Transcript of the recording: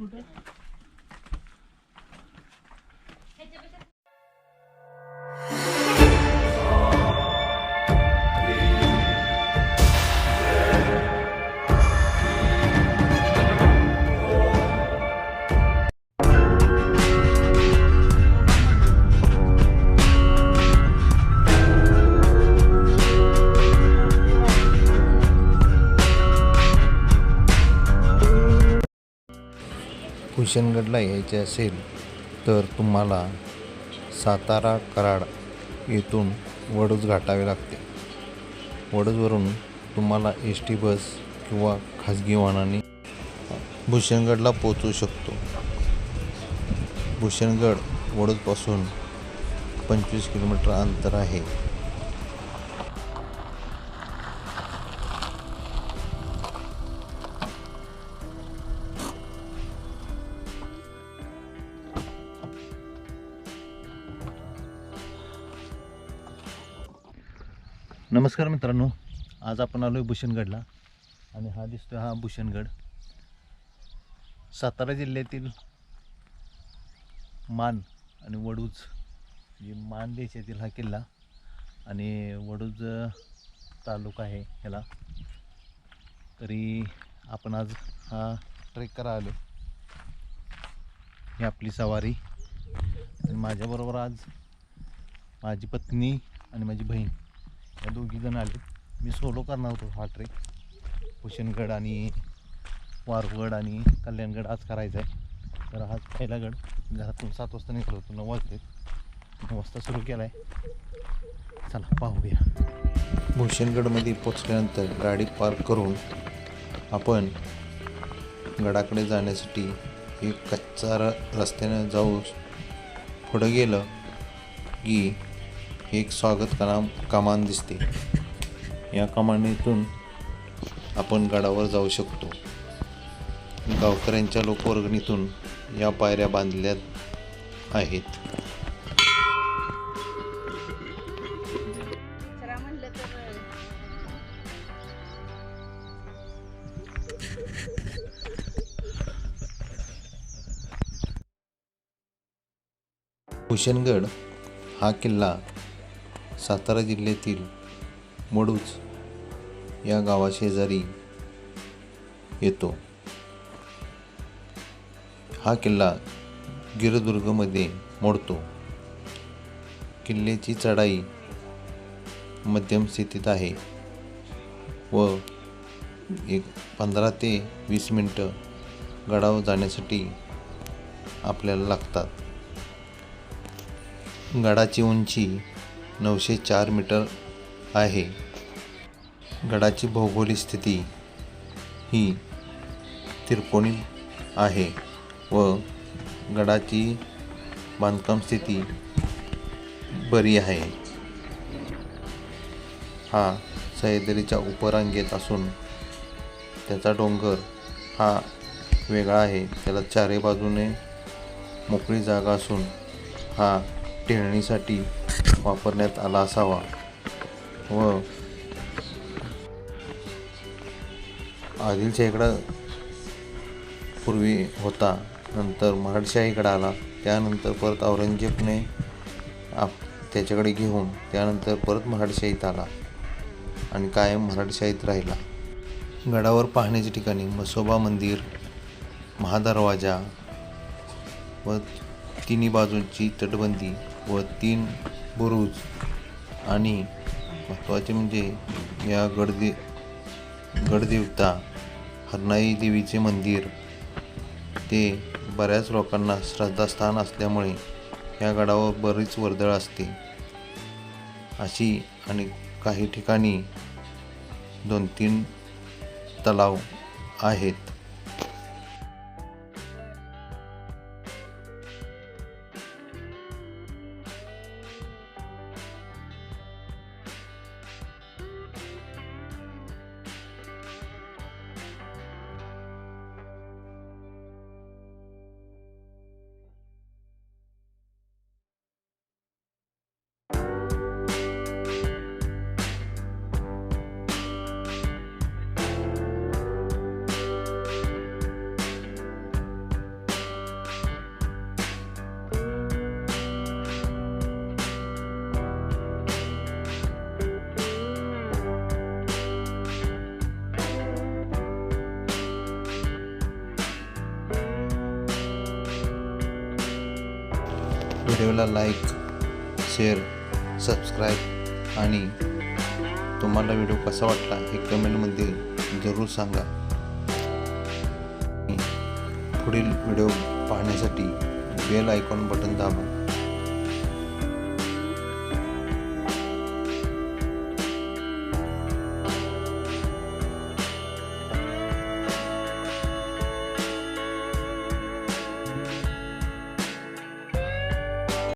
Куда? कुशनगडला यायचे असेल तर तुम्हाला सातारा कराड येथून वडूज गाठावे लागते. वडूजवरून तुम्हाला एस टी बस किंवा खाजगी वाहनाने भूषणगडला पोचू शकतो. भूषणगड वडूजपासून पंचवीस किलोमीटर अंतर आहे. नमस्कार मित्रांनो आज आपण आलो आहे भूषणगडला आणि हा दिसतो हा भूषणगड. सातारा जिल्ह्यातील मान आणि वडूज म्हणजे मान देशातील हा किल्ला आणि वडूज तालुका आहे ह्याला. तरी आपण आज हा ट्रेक करा आलो ही आपली सवारी. आणि माझ्याबरोबर आज माझी पत्नी आणि माझी बहीण. या दोघी जण आले. मी सोलो करणार होतो हा ट्रेक भूषणगड आणि वारगड आणि कल्याणगड आज करायचा आहे तर आज पहिला गड. घरातून सात वाजता निघालो होतो नऊ वाजते नऊ वाजता सुरू केला आहे चला पाहूया. भूषणगडमध्ये पोचल्यानंतर गाडी पार्क करून आपण गडाकडे जाण्यासाठी एक कच्चा र रस्त्यानं जाऊ पुढं गेलं की एक स्वागत कमान कमान दिसते. या कमानीतून आपण गडावर जाऊ शकतो. गावकऱ्यांच्या लोकवर्गणीतून या पायऱ्या बांधल्यात आहेत. भूषणगड हा किल्ला सातारा जिल्ह्यातील मडूज या गावाशेजारी येतो. हा किल्ला गिरदुर्गमध्ये मोडतो. किल्ल्याची चढाई मध्यम स्थितीत आहे व एक पंधरा ते वीस मिनटं गडावर जाण्यासाठी आपल्याला लागतात. गडाची उंची नऊशे चार मीटर आहे. गडाची भौगोलिक स्थिती ही त्रिकोणी आहे व गडाची बांधकाम स्थिती बरी आहे. हा सह्याद्रीच्या उपरांगेत असून त्याचा डोंगर हा वेगळा आहे. त्याला चारी बाजूने मोकळी जागा असून हा टेळणीसाठी वापरण्यात आला असावा. व आदिलशाहीकडा पूर्वी होता नंतर मराठशाहीकडे आला. त्यानंतर परत औरंगजेबने आप त्याच्याकडे घेऊन त्यानंतर परत मराठशाहीत आला आणि कायम मराठशाहीत राहिला. गडावर पाहण्याच्या ठिकाणी मसोबा मंदिर महादरवाजा व तिन्ही बाजूंची तटबंदी व तीन बुरुज आणि महत्त्वाचे म्हणजे या गडदे गडदेवता हरनाई देवीचे मंदिर ते बऱ्याच लोकांना श्रद्धास्थान असल्यामुळे या गडावर बरीच वर्दळ असते. अशी आणि काही ठिकाणी दोन तीन तलाव आहेत. व्हिडिओला लाईक शेअर सबस्क्राईब आणि तुम्हाला व्हिडिओ कसा वाटला हे कमेंटमध्ये जरूर सांगा. पुढील व्हिडिओ पाहण्यासाठी बेल आयकॉन बटन दाबा.